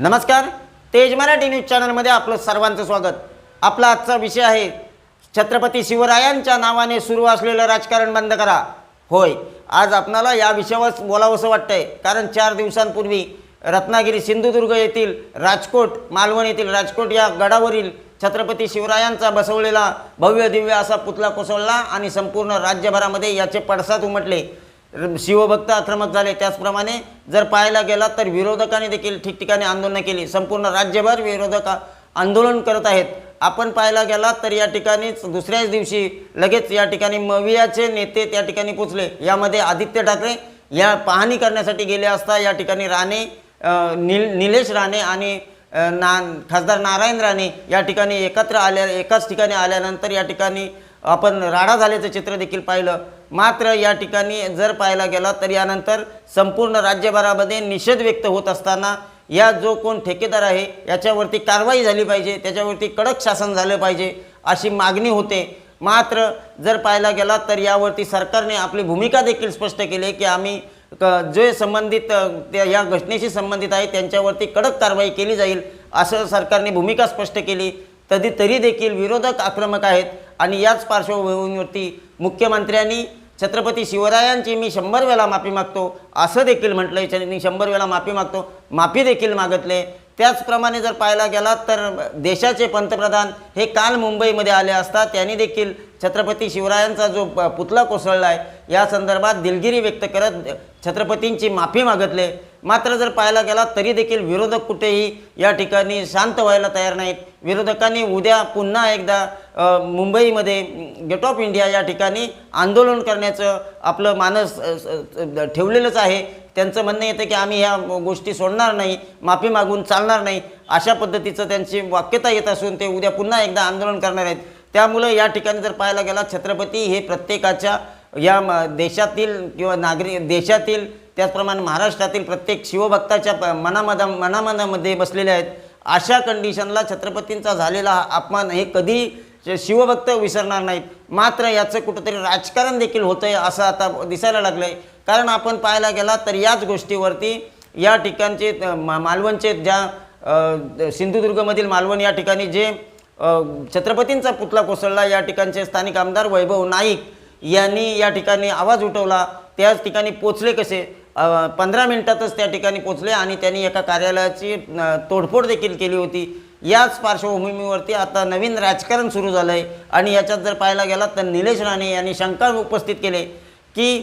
नमस्कार तेज मराठी न्यूज चॅनलमध्ये आपलं सर्वांचं स्वागत. आपला आजचा विषय आहे छत्रपती शिवरायांच्या नावाने सुरू असलेलं राजकारण बंद करा. होय आज आपणाला या विषयावर बोलावंसं वाटतंय कारण चार दिवसांपूर्वी रत्नागिरी सिंधुदुर्ग येथील राजकोट मालवण येथील राजकोट या गडावरील छत्रपती शिवरायांचा बसवलेला भव्य दिव्य असा पुतळा कोसळला आणि संपूर्ण राज्यभरामध्ये याचे पडसाद उमटले. शिवभक्त आक्रमक झाले. त्याचप्रमाणे जर पाहायला गेला तर विरोधकांनी देखील ठिकठिकाणी आंदोलनं केली. संपूर्ण राज्यभर विरोधक आंदोलन करत आहेत. आपण पाहायला गेला तर या ठिकाणीच दुसऱ्याच दिवशी लगेच या ठिकाणी मवियाचे नेते त्या ठिकाणी पोचले यामध्ये आदित्य ठाकरे या पाहणी करण्यासाठी गेले असता या ठिकाणी राणे निल निलेश राणे आणि ना खासदार नारायण राणे या ठिकाणी एकत्र आल्या एकाच ठिकाणी आल्यानंतर या ठिकाणी आपण राडा झाल्याचं चित्र देखील पाहिलं. मात्र या ठिकाणी जर पाहायला गेला तर यानंतर संपूर्ण राज्यभरामध्ये निषेध व्यक्त होत असताना या जो कोण ठेकेदार आहे याच्यावरती कारवाई झाली पाहिजे त्याच्यावरती कडक शासन झालं पाहिजे अशी मागणी होते. मात्र जर पाहायला गेला तर यावरती सरकारने आपली भूमिका देखील स्पष्ट केली की आम्ही क- जे संबंधित त्या या घटनेशी संबंधित आहे त्यांच्यावरती कडक कारवाई केली जाईल असं सरकारने भूमिका स्पष्ट केली. तरी तरी देखील विरोधक आक्रमक आहेत. आणि याच पार्श्वभूमीवरती मुख्यमंत्र्यांनी छत्रपती शिवरायांची मी शंभर वेळा माफी मागतो असं देखील म्हटलंय. त्यांनी शंभर वेळा माफी मागतो माफी देखील मागितले. त्याचप्रमाणे जर पाहायला गेलात तर देशाचे पंतप्रधान हे काल मुंबईमध्ये आले असता त्यांनी देखील छत्रपती शिवरायांचा जो प- पुतळा कोसळला आहे या संदर्भात दिलगिरी व्यक्त करत छत्रपतींची माफी मागितले. मात्र जर पाहायला गेला तरी देखील विरोधक कुठेही या ठिकाणी शांत व्हायला तयार नाहीत. विरोधकांनी उद्या पुन्हा एकदा मुंबईमध्ये गेट ऑफ इंडिया या ठिकाणी आंदोलन करण्याचं आपलं मानस ठेवलेलंच आहे. त्यांचं म्हणणं येतं की आम्ही ह्या गोष्टी सोडणार नाही माफी मागून चालणार नाही. अशा पद्धतीचं त्यांची वाक्यता येत असून ते उद्या पुन्हा एकदा आंदोलन करणार आहेत. त्यामुळं या ठिकाणी जर पाहायला गेला छत्रपती हे प्रत्येकाच्या या म- देशातील किंवा नागरिक देशातील त्याचप्रमाणे महाराष्ट्रातील प्रत्येक शिवभक्ताच्या प- मनामधा मनामनामध्ये बसलेले आहेत. अशा कंडिशनला छत्रपतींचा झालेला हा अपमान हे कधी श- शिवभक्त विसरणार नाहीत. मात्र याचं कुठंतरी राजकारण देखील होतं आहे असं आता दिसायला लागलं आहे कारण आपण पाहायला गेला तर याच गोष्टीवरती या ठिकाणचे मा- मालवणचे ज्या सिंधुदुर्गमधील मालवण या ठिकाणी जे छत्रपतींचा पुतला कोसळला या ठिकाणचे स्थानिक आमदार वैभव नाईक यांनी या ठिकाणी आवाज उठवला. त्याच ठिकाणी पोचले कसे? पंधरा मिनिटातच त्या ठिकाणी पोचले आणि त्यांनी एका कार्यालयाची तोडफोड देखील केली होती. याच पार्श्वभूमीवरती आता नवीन राजकारण सुरू झालं आहे आणि याच्यात जर पाहायला गेला तर निलेश राणे यांनी शंका उपस्थित केले की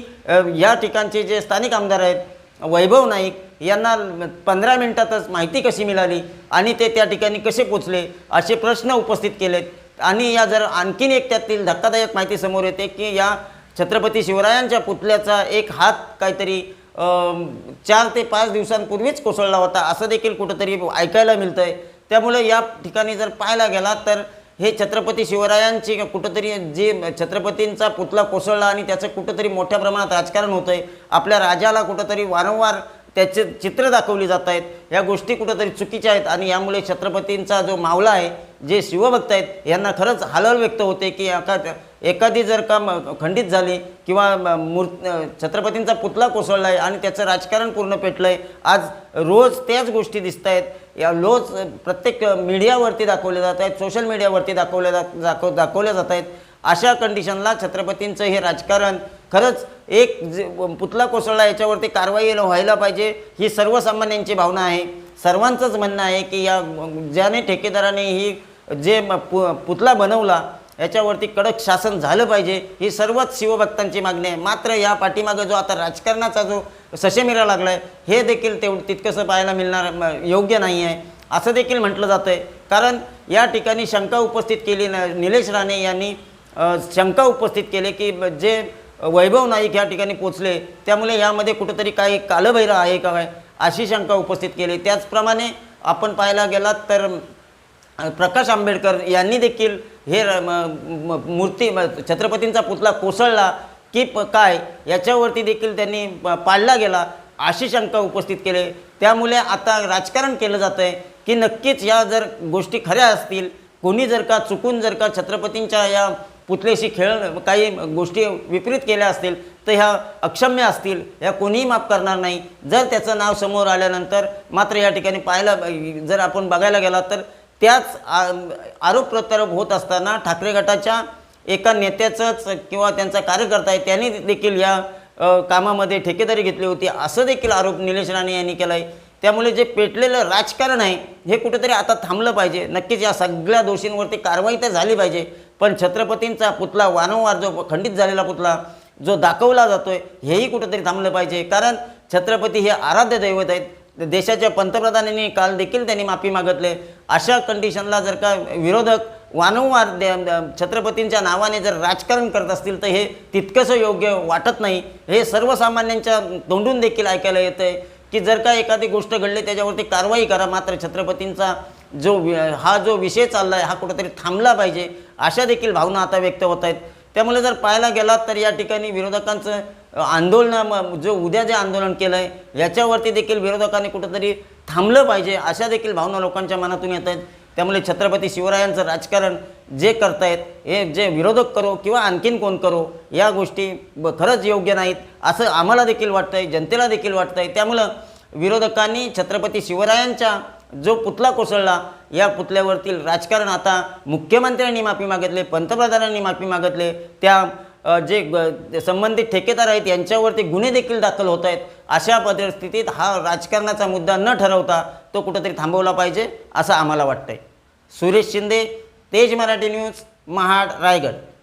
या ठिकाणचे जे स्थानिक आमदार आहेत वैभव नाईक यांना पंधरा मिनिटातच माहिती कशी मिळाली आणि ते त्या ठिकाणी कसे पोचले असे प्रश्न उपस्थित केलेत. आणि या जर आणखीन एक त्यातील धक्कादायक माहिती समोर येते की या छत्रपती शिवरायांच्या पुतल्याचा एक हात काहीतरी चार ते पाच दिवसांपूर्वीच कोसळला होता. असं देखील कुठंतरी ऐकायला मिळतं आहे त्यामुळे या ठिकाणी जर पाहायला गेला तर हे छत्रपती शिवरायांची कुठंतरी जे छत्रपतींचा पुतळा कोसळला आणि त्याचं कुठंतरी मोठ्या प्रमाणात राजकारण होतं आहे आपल्या राजाला कुठंतरी वारंवार त्याचे चित्र दाखवली जात आहेत. या गोष्टी कुठंतरी चुकीच्या आहेत आणि यामुळे छत्रपतींचा जो मावळा आहे जे शिवभक्त आहेत यांना खरंच हालल व्यक्त होते की एका एखादी जर का म- खंडित झाली किंवा म- मूर् छत्रपतींचा पुतला कोसळला आहे आणि त्याचं राजकारण पूर्ण पेटलं आहे आज रोज त्याच गोष्टी दिसत आहेत या रोज प्रत्येक मीडियावरती दाखवले जात आहेत सोशल मीडियावरती दाखवल्या जात दाखव दाखवल्या जात आहेत. अशा कंडिशनला छत्रपतींचं हे राजकारण खरंच एक जे कोसळला याच्यावरती कारवाई व्हायला पाहिजे ही सर्वसामान्यांची भावना आहे. सर्वांचंच म्हणणं आहे की या ज्याने ठेकेदाराने ही जे पु पुतला बनवला याच्यावरती कडक शासन झालं पाहिजे ही सर्वच शिवभक्तांची मागणी आहे. मात्र या पाठीमागं जो आता राजकारणाचा जो सशेमिरा लागला आहे हे देखील तेवढं तितकंसं पाहायला मिळणार म- योग्य नाही आहे असं देखील म्हटलं जातं आहे कारण या ठिकाणी शंका उपस्थित केली न निलेश राणे यांनी शंका उपस्थित केले की जे वैभव नाईक या ठिकाणी पोचले त्यामुळे यामध्ये कुठंतरी काही कालभैरव आहे का काय अशी शंका उपस्थित केली. त्याचप्रमाणे आपण पाहायला गेलात तर प्रकाश आंबेडकर यांनी देखील हे र- म- म- मूर्ती छत्रपतींचा पुतळा कोसळला की प काय याच्यावरती देखील त्यांनी प- गेला अशी शंका उपस्थित केले. त्यामुळे आता राजकारण केलं जातं आहे की नक्कीच या जर गोष्टी खऱ्या असतील कोणी जर का चुकून जर का छत्रपतींच्या या पुतलेशी खेळ काही गोष्टी विपरीत केल्या असतील तर ह्या अक्षम्य असतील ह्या कोणीही माफ करणार नाही. जर त्याचं नाव समोर आल्यानंतर मात्र या ठिकाणी पाहायला जर आपण बघायला गेला तर त्याच आरोप प्रत्यारोप होत असताना ठाकरे गटाच्या एका नेत्याचंच किंवा त्यांचा कार्यकर्ता आहे त्यांनी देखील या कामामध्ये ठेकेदारी घेतली होती. असं देखील आरोप निलेश राणे यांनी केला आहे त्यामुळे जे पेटलेलं राजकारण आहे हे कुठेतरी आता थांबलं पाहिजे. नक्कीच या सगळ्या दोषींवरती कारवाई तर झाली पाहिजे. पण छत्रपतींचा पुतळा वारंवार जो खंडित झालेला पुतळा जो दाखवला जातोय हेही कुठेतरी थांबलं पाहिजे. कारण छत्रपती हे आराध्य दैवत आहेत. देशाच्या पंतप्रधानांनी काल देखील त्यांनी माफी मागितले. अशा कंडिशनला जर का विरोधक वारंवार छत्रपतींच्या नावाने जर राजकारण करत असतील तर हे तितकंसं योग्य वाटत नाही. हे सर्वसामान्यांच्या तोंडून देखील ऐकायला येतं आहे की जर का एखादी गोष्ट घडली त्याच्यावरती कारवाई करा. मात्र छत्रपतींचा जो वि- हा जो विषय चालला आहे हा कुठेतरी थांबला पाहिजे अशा देखील भावना आता व्यक्त होत आहेत. त्यामुळे जर पाहायला गेलात तर या ठिकाणी विरोधकांचं आंदोलन जो उद्या जे आंदोलन केलं आहे याच्यावरती देखील विरोधकांनी कुठंतरी थांबलं पाहिजे अशा देखील भावना लोकांच्या मनातून येत आहेत. त्यामुळे छत्रपती शिवरायांचं राजकारण जे करतायत हे जे विरोधक करो किंवा आणखीन कोण करो या गोष्टी ब- खरंच योग्य नाहीत असं आम्हाला देखील वाटतं आहे जनतेला देखील वाटतं आहे त्यामुळं विरोधकांनी छत्रपती शिवरायांच्या जो पुतला कोसळला या पुतल्यावरती राजकारण आता मुख्यमंत्र्यांनी माफी मागितले पंतप्रधानांनी माफी मागितले. त्या जे संबंधित ठेकेदार आहेत यांच्यावरती गुन्हे देखील दाखल होत आहेत. अशा परिस्थितीत हा राजकारणाचा मुद्दा न ठरवता तो कुठंतरी थांबवला पाहिजे असं आम्हाला वाटतंय. सुरेश शिंदे तेज मराठी न्यूज महाड रायगड.